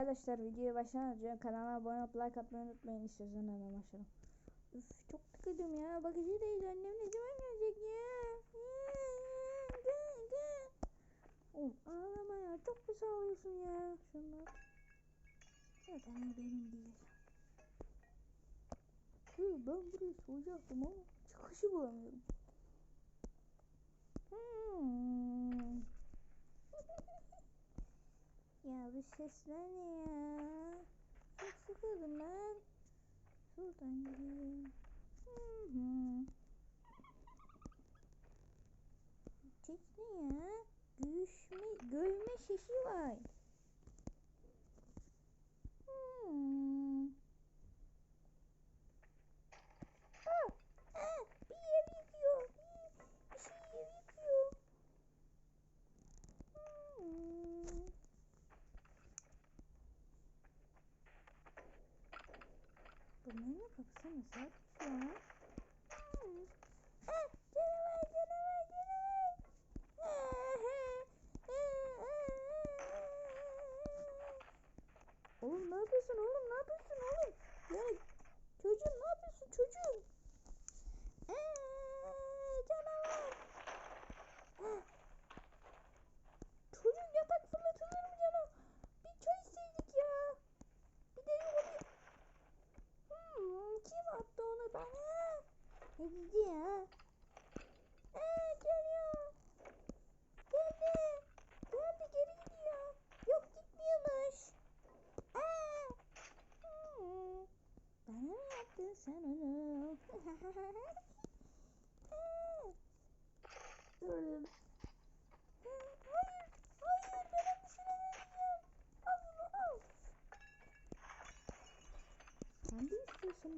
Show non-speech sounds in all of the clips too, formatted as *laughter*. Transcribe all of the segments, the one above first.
Arkadaşlar videoya başlamadan önce kanala abone olup like atmayı unutmayın istiyorsan hemen başlayalım. Üf çok sıkıldım ya. Bakıcı değil annem ne zaman gelecek ya? Oğlum ağlama ya. Çok pis ağlıyorsun ya. Şunlar. Zaten benim değil. Hı, ben burayı soyacaktım ama çıkışı bulamıyorum. Hmm. Ya bu sesler ne ya? Çok sıkıldım ben. Şuradan gireyim. Hı hı. Ses ne ya? Gülüşme, gölme sesi var. Hmm. Güzel güzel.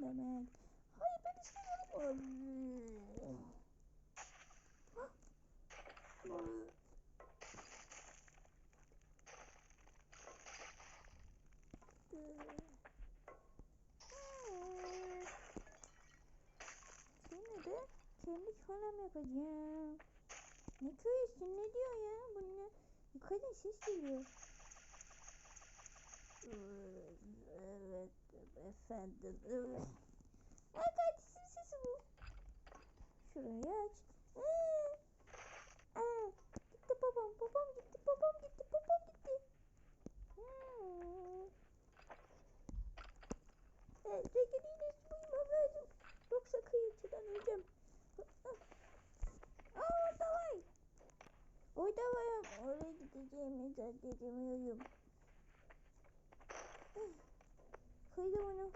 Demek. Hayır ben istemiyorum. Şimdi de kendi kölem yapacağım. Ne köyüsün ne diyor ya? Bu ne? Yukarıdan ses geliyor. Evet efendim. Evet. Kardeşim sesi bu. Şurayı aç. Aa, aa, gitti babam. Babam gitti. Babam gitti. Babam gitti. Hmm. Evet, Regenine uyumam lazım. Yoksa kıyıcıdan öleceğim. Aa, orada var. Orada varım. Oraya gideceğimi zannedemiyorum. Koydum onu.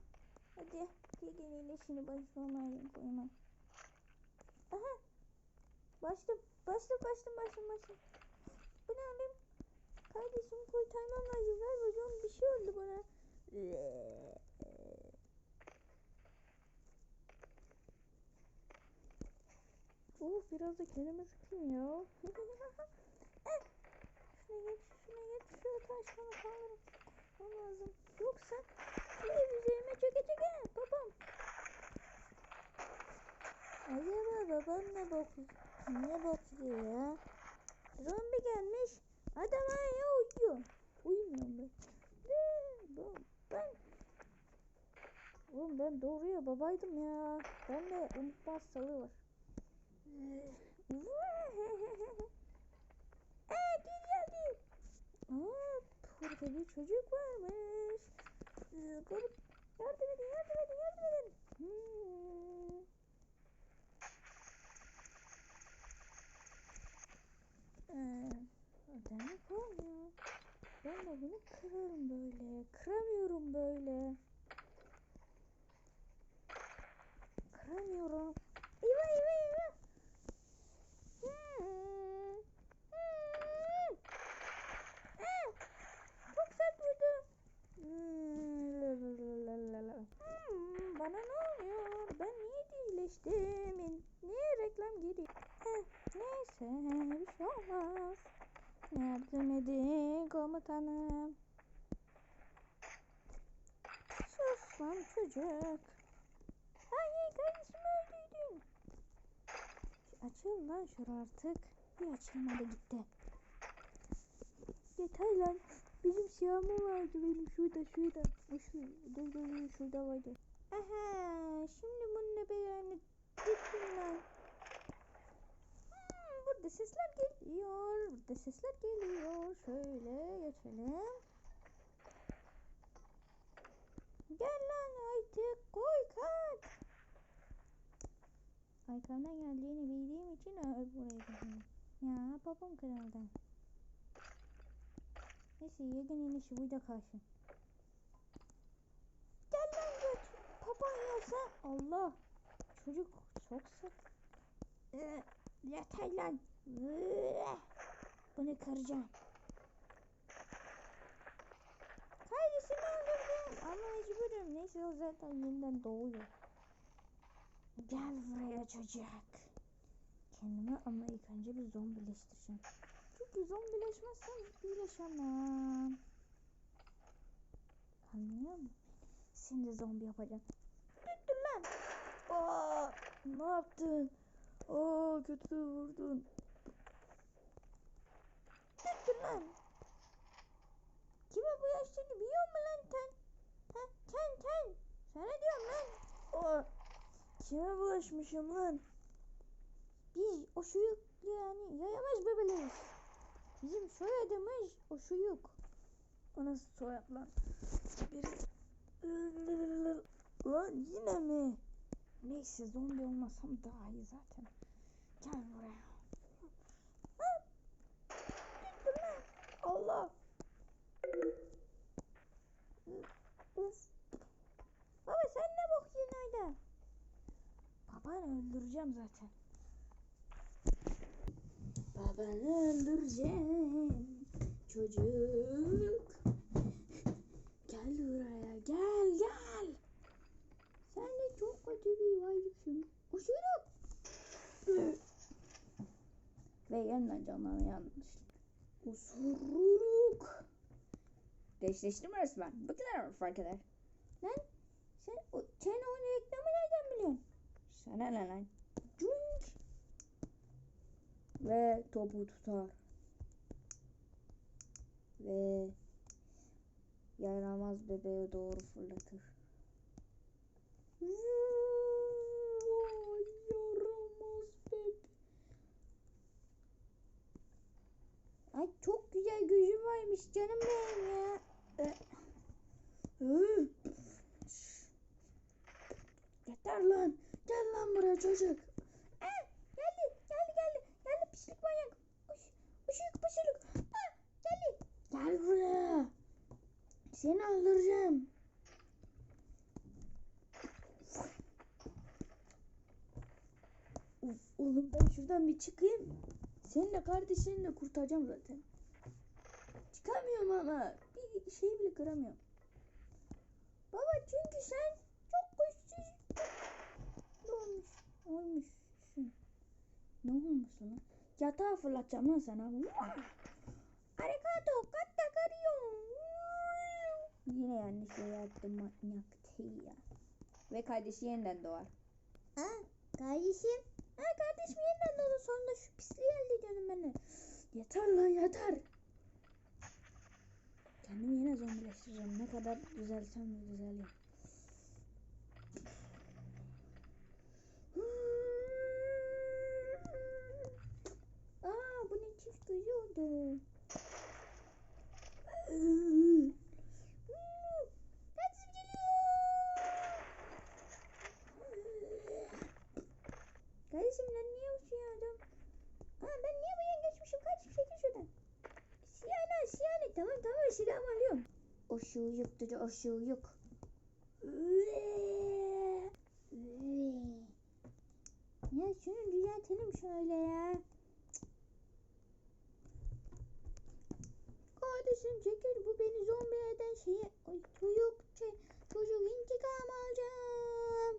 Hadi. Regenine şimdi başlamam lazım koymam. Aha. Başladım. Başladım başladım başladım başladım. Bu ne alayım? Kardeşim kurtarmam lazım. Ver hocam bir şey oldu bana. Oh biraz da kendime sıkayım ya. *laughs* Eh, şuna geç, şuna geç, şuna taşlarını kaldırın. Lazım. Yoksa ev üzerime çökecek ha babam. Acaba babam ne bakıyor? Niye bakıyor ya? Zombi gelmiş. Adam hala uyuyor. Uyumuyorum ben. Ne? Ben, Oğlum ben doğruya babaydım ya. Ben de unutma hastalığı var. *laughs* Aa gel geldi. Aa burada bir çocuk varmış. Ee, Grup yardım edin yardım edin yardım edin. Hmm. Ee, demek olmuyor. Ben de bunu kırarım böyle. Kıramıyorum böyle. Kıramıyorum. Eyvah eyvah eyvah. Hmm. Hmm. Ah, Çok sert vurdu. Hmm, la la la la la la. Hmm, Bana ne oluyor? Ben niye iyileştim? Niye reklam geliyor? Heh, neyse bir şey olmaz. Yardım edin komutanım. Çocuk. Hayır kardeşimi öldürdün. Açıl lan şura artık. Bir açılmadı gitti. Yeter lan. Bizim siyahımı vardı benim şurada şurada. O şu, dur dur dur şurada vardı. Aha şimdi bununla beraber gittim lan. Hmm, burada sesler geliyor. Burada sesler geliyor. Şöyle geçelim. Gel lan artık koy kaç. Arkamdan geldiğini bildiğim için buraya gidiyorum. Ya babam kırıldı. Neyse yegin inişi burada kalsın. Gel lan göt. Baban yoksa Allah. Çocuk çok sık. Yeter lan. Bunu kıracağım. Öldürdüm ama mecburum. Neyse o zaten yeniden doğuyor. Gel buraya çocuk. Kendime ama ilk önce bir zombileştireceğim. Çünkü zombileşmezsem iyileşemem. Anlıyor musun? Seni de zombi yapacağım. Dur lan. Aa, ne yaptın? Aa, kötü vurdun. Dur lan. Kime bu yaştaki biliyor musun lan sen? Ha, sen sen. Sana diyorum lan. Aa, kime bulaşmışım lan? Biz o şuyuk yani yayamaz bebeleriz. Bizim soyadımız o şuyuk. O nasıl soyad lan? Bir... Lan yine mi? Neyse zombi olmasam daha iyi zaten. Gel buraya. Allah. Uf. Baba sen ne bakıyorsun orada? Babanı öldüreceğim zaten. Babanı öldüreceğim. Çocuk. Gel buraya gel gel. Sen de çok kötü bir varlıksın. Uçuruk. Ve yeniden canlanı. Usuruk. Değiştirdim resmen. Bu fark eder. Lan sen, sen o nereden biliyorsun? Lan? Cünk. Ve topu tutar. Ve yaramaz bebeğe doğru fırlatır. Yaramaz bebe. Ay çok güzel gözüm varmış canım benim ya. Yeter lan. Gel lan buraya çocuk. Aa, geldi geldi geldi geldi pislik manyak. Uş, uşuk pışılık. Aa, geldi. Gel buraya. Seni öldüreceğim. Uf, oğlum ben şuradan bir çıkayım. Seninle kardeşini de kurtaracağım zaten. Çıkamıyorum ama bir şey bile kıramıyorum. Baba çünkü sen sana? Yatağa fırlatacağım lan sana. Arigato katta kariyo. Yine yanlış şey yaptım manyak ya. Ve kardeşi yeniden doğar. Ha kardeşim. Ha kardeşim yeniden doğdu sonunda şu pisliği elde ediyorum ben. Yeter lan yeter. Kendimi yine zombileştireceğim. Ne kadar düzelsem de düzeleyim. Aa Hmm. Kardeşim ben niye uçuyordum? Aa ben niye buraya geçmişim? Kaç çekil şuradan. Siyahlar siyahlar. Tamam tamam silahımı alıyorum. Şu yoktu o şu yok. Ya şunu düzeltelim şöyle ya. Kardeşim çekil bu beni zombi eden şeyi. Ay, çocuk, çe- çocuk intikam alacağım.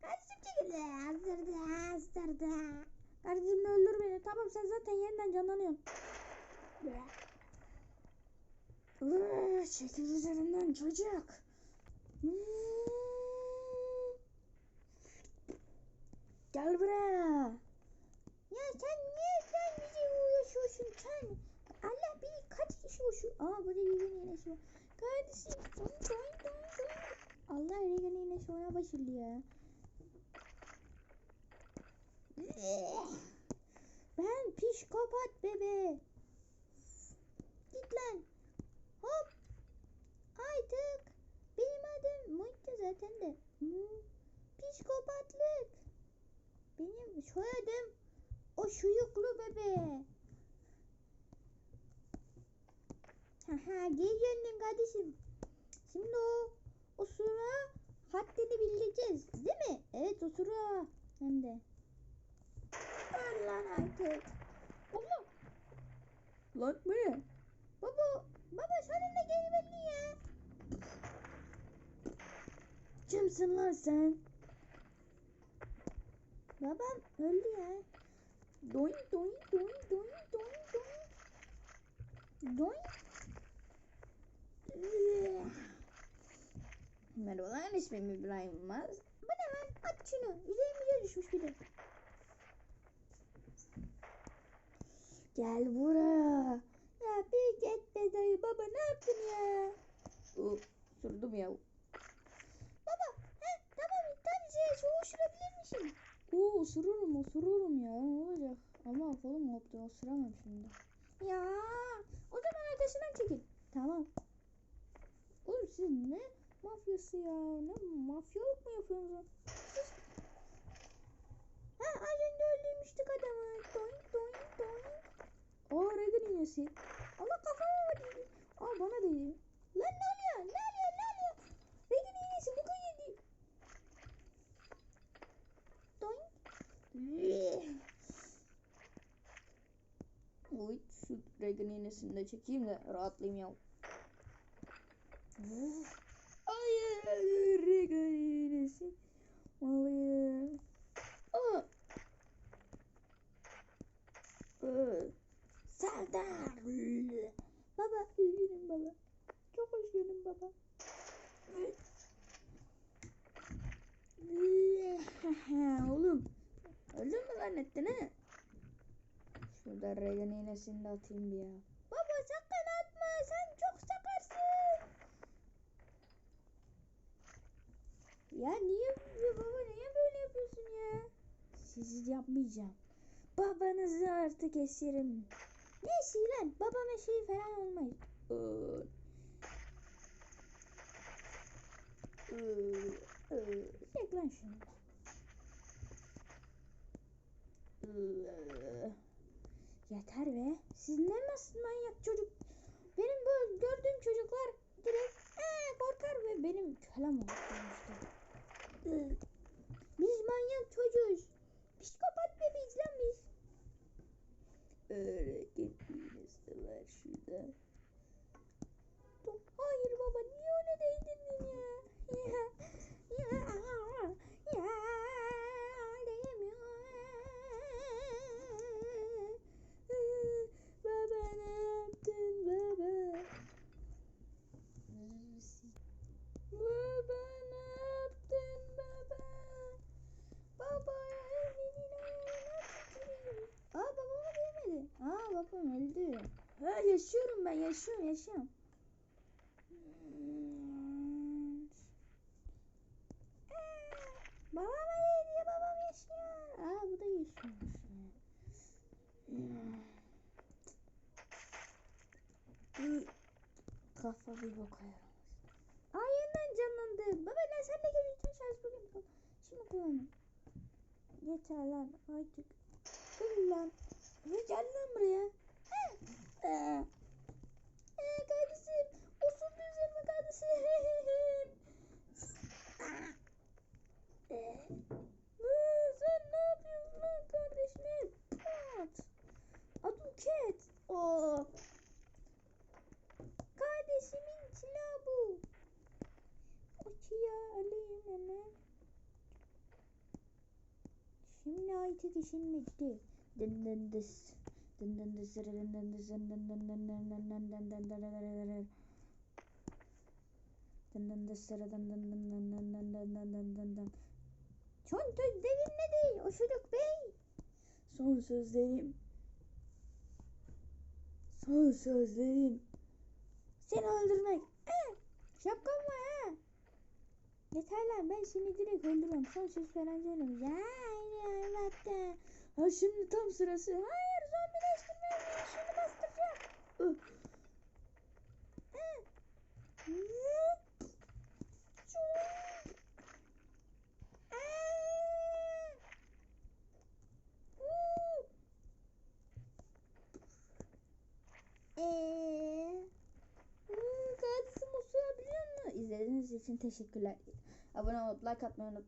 Kardeşim çekil. Azdırdı azdırdı. Kardeşim öldür beni. Tamam sen zaten yeniden canlanıyorsun. Çekil üzerinden çocuk. Gel buraya. Ya sen niye sen. Allah bir kaç kişi olsun. Aa burada Regan iğnesi var. Kardeşim. Doing doing doing doing. Allah Regan iğnesi ona başladı ya. Ben psikopat bebe. Git lan. Hop. Artık benim adım Muhittin zaten de. Hmm, Psikopatlık. Benim soyadım o şuyuklu bebe. Haha geri döndün kardeşim. Şimdi o o sıra haddini bildireceğiz değil mi? Evet o sıra hem de. Öl lan artık. Allah. Lan bu ne? Baba, baba sonunda geri belli ya. Kimsin lan sen? Babam öldü ya. Doing doing doing doing doing doing. Doink. Merhabalar ismim İbrahim Yılmaz. Bu ne lan? At şunu. Üzerimize düşmüş bir de. Gel buraya. Ya bir git be dayı. Baba ne yaptın ya? Uh, surdum ya. Baba, he, tamam tam şey soğuşturabilir misin? Oo osururum osururum ya ne olacak? Ama kolum koptu osuramam şimdi. Ya, o zaman arkasından çekil. Tamam. Oğlum siz ne mafyası ya? Ne mafyalık mı yapıyorsunuz? lan? Ha, az önce öldürmüştük adamı. Doink doink doink. Aa Regan iğnesi. Allah kafama vurdu. Aa bana değdi. Lan ne oluyor? Ne oluyor? Ne oluyor? Regan iğnesi bu yedi. Doink. Oy şu Regan iğnesini de çekeyim de rahatlayayım ya. Hayır Regan iğnesi. Hayır. Aa. Aa. Serdar. Baba üzgünüm baba. Çok üzgünüm baba. Oğlum. Öldün mü zannettin he? Şurada Regan iğnesini de atayım bir ya. Baba sakın atma. Sen çok sakarsın. Ya niye ya baba niye böyle yapıyorsun ya? Sizi yapmayacağım. Babanızı artık esirim. Ne şey lan? Babam eşeği falan olmayız. Iı. Iı, ıı, Çek lan şunu. Yeter be. Siz ne manyak çocuk? Benim bu gördüğüm çocuklar direkt ee, korkar ve benim kölem. Iı. Biz manyak çocuğuz. Psikopat bebeğiz lan biz. Öğretmen iğnesi var şurada. Dur, Hayır baba niye ona değdirdin ya? Ya ya ya değmiyor. Baba ne yaptın baba? Baba ne yaptın baba? Baba evinin ayağına tüküreyim. Aa babamı değmedi. Aa babam öldü. Ha yaşıyorum ben yaşıyorum. Babama değil ya babam yaşıyor. Aa bu da yaşıyormuş. Iı. Kafa bir boka yaramaz. Aa yeniden canlandı. Baba ne sen de gel bütün şarj bugün. Şimdi kullanın. Yeter lan artık. Dur lan. Ya gel lan buraya. Ee, ee kardeşim. Osurdu Ee, sen ne yapıyorsun lan kardeşim? Pat. Adım Cat. Oo. Kardeşimin silahı bu. Açıya alayım hemen. Şimdi artık işim bitti. Dın dın dıs. Dın dın dıs dın dın dıs dın dın dın dın dın dın dın dın dın dın dın dın dın. Dın dın dıs dın dın dın dın dın dın dın dın dın dın dın. Son sözlerin ne değil o çocuk bey? Son sözlerim. Son sözlerim. Seni öldürmek. Eh, şapkam var ha. Yeter lan ben seni direkt öldürüyorum. Son söz falan söylemiyorum. Ya aynen hatta. Ha şimdi tam sırası. Hayır zombileştirme. Şunu bastıracağım. Öh. Hı. Hı. Şu- Aa. Hı. Ee, Hmm, kaçsın musun? İzlediğiniz için teşekkürler. Abone olup like atmayı unutmayın.